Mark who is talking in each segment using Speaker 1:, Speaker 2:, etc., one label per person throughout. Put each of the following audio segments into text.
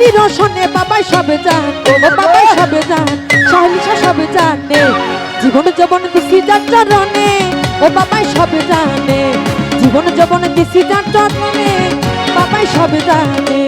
Speaker 1: ভান্ডারি রোশনে, বাবাই সবে জান, ও বাবাই সবে জান সহলিসা সবে জানে, জীবন যবন দিছি যার চরণে, ও বাবাই সবে জানে, জীবন যবন দিছি যার চরণে, বাবাই সবে জানে।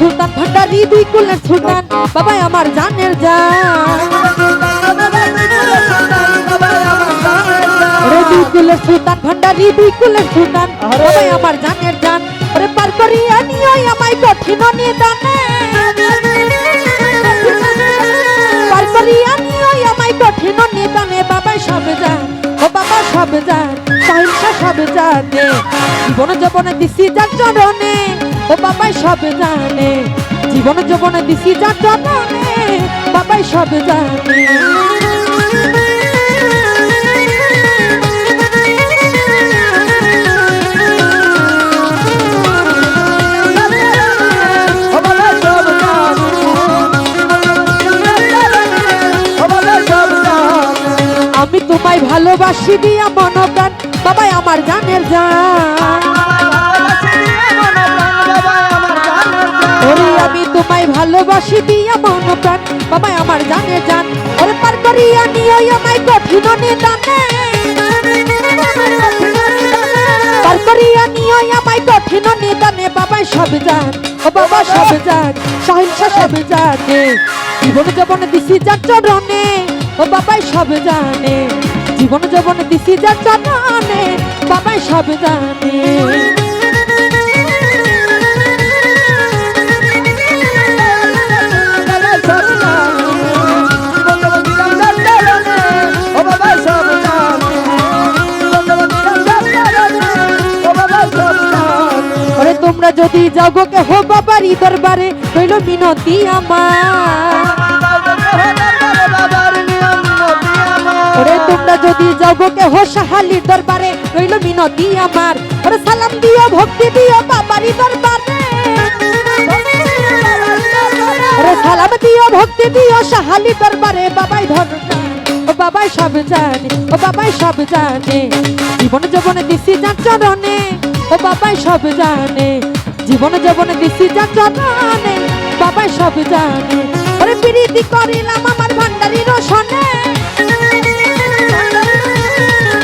Speaker 1: সুলতান ভান্ডারি দুই কুলের সুলতান বাবাই আমার জানের জান। দুই কুলের সুলতান ভান্ডারি দুই কুলের সুলতান বাবাই আমার জানের জান। ওরে পার করিয়া নিও আমায় কঠিন নিদানে। পার করিয়া নিও আমায় কঠিন নিদানে। বাবাই সব জান। ও বাবা সব জান। সহিংসা সব জানে। জীবন যবনে দিছি যার চরণে। ও বাবাই সব জানে, জীবন যবনে দিছি যার চরণে বাবাই সব জানে। আমি তোমায় ভালোবাসি দিয়া মনপ্রাণ, বাবাই আমার জানের জান। ভালোবাসি দিয়া মনপ্রাণ বাবাই আমার জানের জান, ওরে পার করিয়া নিও আমায় কঠিন নিদানে। পার করিয়া নিও আমায় কঠিন নিদানে, বাবাই সব জান, ও বাবা সব জান, সহিংসা সব জানে। জীবন যবন দিছি যার চরণে, ও বাবাই সব জানে। জীবন যবন দিছি যার চরণে, বাবাই সব জানে। যদি যাও গো কে হো বাবারি দরবারে, রইল মিনতি আমার। ওরে তোমরা যদি যাও কে হো সাহালির দরবারে, রইল মিনতি আমার। ওরে সালাম দিও, ভক্তি দিও বাবারি দরবারে। ওরে সালাম দিও, ভক্তি দিও সাহালি দরবারে, বাবাই ধর ও বাবাই সব জানে, ও বাবাই সব জানে। জীবন যবনে দিছি যার চরণে। ও বাবাই সব জানে, জীবন যবনে দিছি যার চরণে বাবাই সব জানে। ওরে প্রীতি করিলাম আমার ভান্ডারি রোশনে।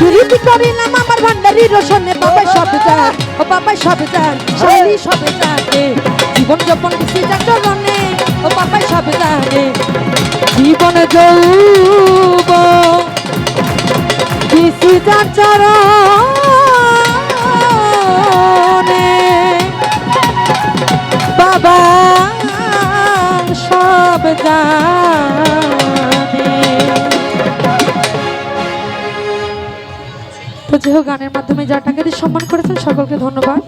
Speaker 1: প্রীতি করিলাম আমার ভান্ডারি রোশনে, বাবাই সব জান, ও বাবাই সব জান, শৈলী সব জানে, জীবন যবন দিছি যার চরণে ও বাবাই সব জানে। জীবন যৌব দিছি যার চরণে। বাবা সব তো যে গানের মাধ্যমে যার টাকা দিয়ে সম্মান করেছেন সকলকে ধন্যবাদ।